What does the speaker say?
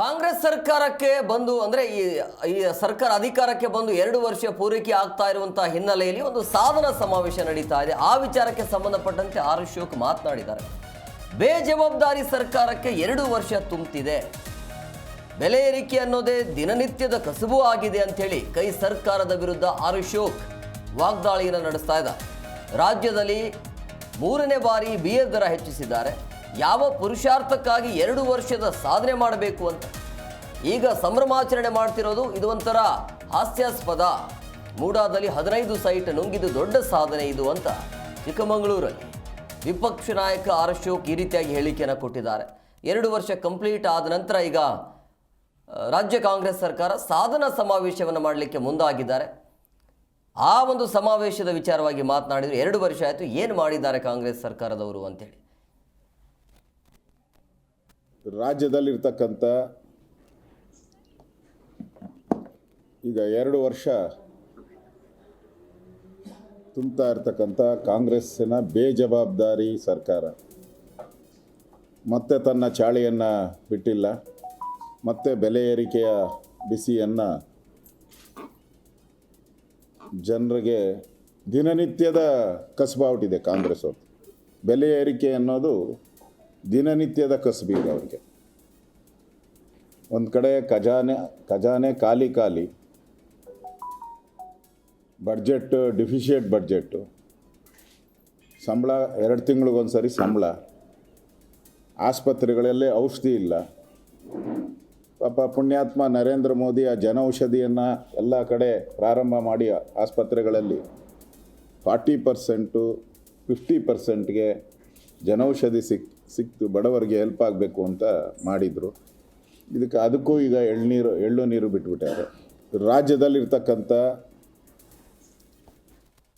ಕಾಂಗ್ರೆಸ್ ಸರ್ಕಾರಕ್ಕೆ ಬಂದು, ಅಂದ್ರೆ ಈ ಈ ಸರ್ಕಾರ ಅಧಿಕಾರಕ್ಕೆ ಬಂದು ಎರಡು ವರ್ಷ ಪೂರೈಕೆ ಆಗ್ತಾ ಇರುವಂತಹ ಹಿನ್ನೆಲೆಯಲ್ಲಿ ಒಂದು ಸಾಧನ ಸಮಾವೇಶ ನಡೀತಾ ಇದೆ. ಆ ವಿಚಾರಕ್ಕೆ ಸಂಬಂಧಪಟ್ಟಂತೆ ಆರ್ ಅಶೋಕ್ ಮಾತನಾಡಿದ್ದಾರೆ. ಬೇಜವಾಬ್ದಾರಿ ಸರ್ಕಾರಕ್ಕೆ ಎರಡು ವರ್ಷ ತುಂಬುತ್ತಿದೆ ಬೆಲೆ ಏರಿಕೆ ಅನ್ನೋದೇ ದಿನನಿತ್ಯದ ಕಸುಬು ಆಗಿದೆ ಅಂಥೇಳಿ ಕೈ ಸರ್ಕಾರದ ವಿರುದ್ಧ ಆರ್ ಅಶೋಕ್ ವಾಗ್ದಾಳಿಯನ್ನು ನಡೆಸ್ತಾ ಇದ್ದಾರೆ. ರಾಜ್ಯದಲ್ಲಿ ಮೂರನೇ ಬಾರಿ ಬಿ ಎ ದರ ಹೆಚ್ಚಿಸಿದ್ದಾರೆ. ಯಾವ ಪುರುಷಾರ್ಥಕ್ಕಾಗಿ ಎರಡು ವರ್ಷದ ಸಾಧನೆ ಮಾಡಬೇಕು ಅಂತ. ಈಗ ಸಂಭ್ರಮಾಚರಣೆ ಮಾಡ್ತಿರೋದು ಇದು ಒಂಥರ ಹಾಸ್ಯಾಸ್ಪದ. ಮೂಡಾದಲ್ಲಿ ಹದಿನೈದು ಸೈಟ್ ನುಂಗಿದ್ದು ದೊಡ್ಡ ಸಾಧನೆ ಇದು ಅಂತ ಚಿಕ್ಕಮಗಳೂರಲ್ಲಿ ವಿಪಕ್ಷ ನಾಯಕ ಆರ್ ಅಶೋಕ್ ಈ ರೀತಿಯಾಗಿ ಹೇಳಿಕೆಯನ್ನು ಕೊಟ್ಟಿದ್ದಾರೆ. ಎರಡು ವರ್ಷ ಕಂಪ್ಲೀಟ್ ಆದ ನಂತರ ಈಗ ರಾಜ್ಯ ಕಾಂಗ್ರೆಸ್ ಸರ್ಕಾರ ಸಾಧನಾ ಸಮಾವೇಶವನ್ನು ಮಾಡಲಿಕ್ಕೆ ಮುಂದಾಗಿದ್ದಾರೆ. ಆ ಒಂದು ಸಮಾವೇಶದ ವಿಚಾರವಾಗಿ ಮಾತನಾಡಿದ್ರು ಎರಡು ವರ್ಷ ಆಯಿತು, ಏನು ಮಾಡಿದ್ದಾರೆ ಕಾಂಗ್ರೆಸ್ ಸರ್ಕಾರದವರು ಅಂತೇಳಿ. ರಾಜ್ಯದಲ್ಲಿರ್ತಕ್ಕಂಥ ಈಗ ಎರಡು ವರ್ಷ ತುಂಬ್ತಾ ಇರ್ತಕ್ಕಂಥ ಕಾಂಗ್ರೆಸ್ಸಿನ ಬೇಜವಾಬ್ದಾರಿ ಸರ್ಕಾರ. ಮತ್ತೆ ತನ್ನ ಚಾಳಿಯನ್ನು ಬಿಟ್ಟಿಲ್ಲ. ಮತ್ತೆ ಬೆಲೆ ಏರಿಕೆಯ ಬಿಸಿಯನ್ನು ಜನರಿಗೆ ದಿನನಿತ್ಯದ ಕಸಬಾಗ್ಬಿಟ್ಟಿದೆ ಕಾಂಗ್ರೆಸ್ ಬೆಲೆ ಏರಿಕೆ ಅನ್ನೋದು ದಿನನಿತ್ಯದ ಕಸಬು ಇದೆ ಅವರಿಗೆ. ಒಂದು ಕಡೆ ಖಜಾನೆ ಖಜಾನೆ ಖಾಲಿ ಖಾಲಿ. ಬಡ್ಜೆಟ್ ಡಿಫಿಷಿಯೇಟ್ ಬಡ್ಜೆಟ್ಟು ಸಂಬಳ, ಎರಡು ತಿಂಗಳಿಗೊಂದು ಸರಿ ಸಂಬಳ. ಆಸ್ಪತ್ರೆಗಳಲ್ಲೇ ಔಷಧಿ ಇಲ್ಲ. ಪಾಪ ಪುಣ್ಯಾತ್ಮ ನರೇಂದ್ರ ಮೋದಿ ಆ ಜನೌಷಧಿಯನ್ನು ಎಲ್ಲ ಕಡೆ ಪ್ರಾರಂಭ ಮಾಡಿ ಆಸ್ಪತ್ರೆಗಳಲ್ಲಿ. ಫಾರ್ಟಿ ಪರ್ಸೆಂಟು, ಫಿಫ್ಟಿ ಪರ್ಸೆಂಟ್ಗೆ ಜನೌಷಧಿ ಸಿಕ್, ಸಿಕ್ತು, ಬಡವರಿಗೆ ಹೆಲ್ಪ್ ಆಗಬೇಕು ಅಂತ ಮಾಡಿದರು. ಇದಕ್ಕೆ ಅದಕ್ಕೂ ಈಗ ಎಳ್ನೀರು, ಎಳ್ಳು ನೀರು ಬಿಟ್ಬಿಟ್ಟಾರೆ. ರಾಜ್ಯದಲ್ಲಿರ್ತಕ್ಕಂಥ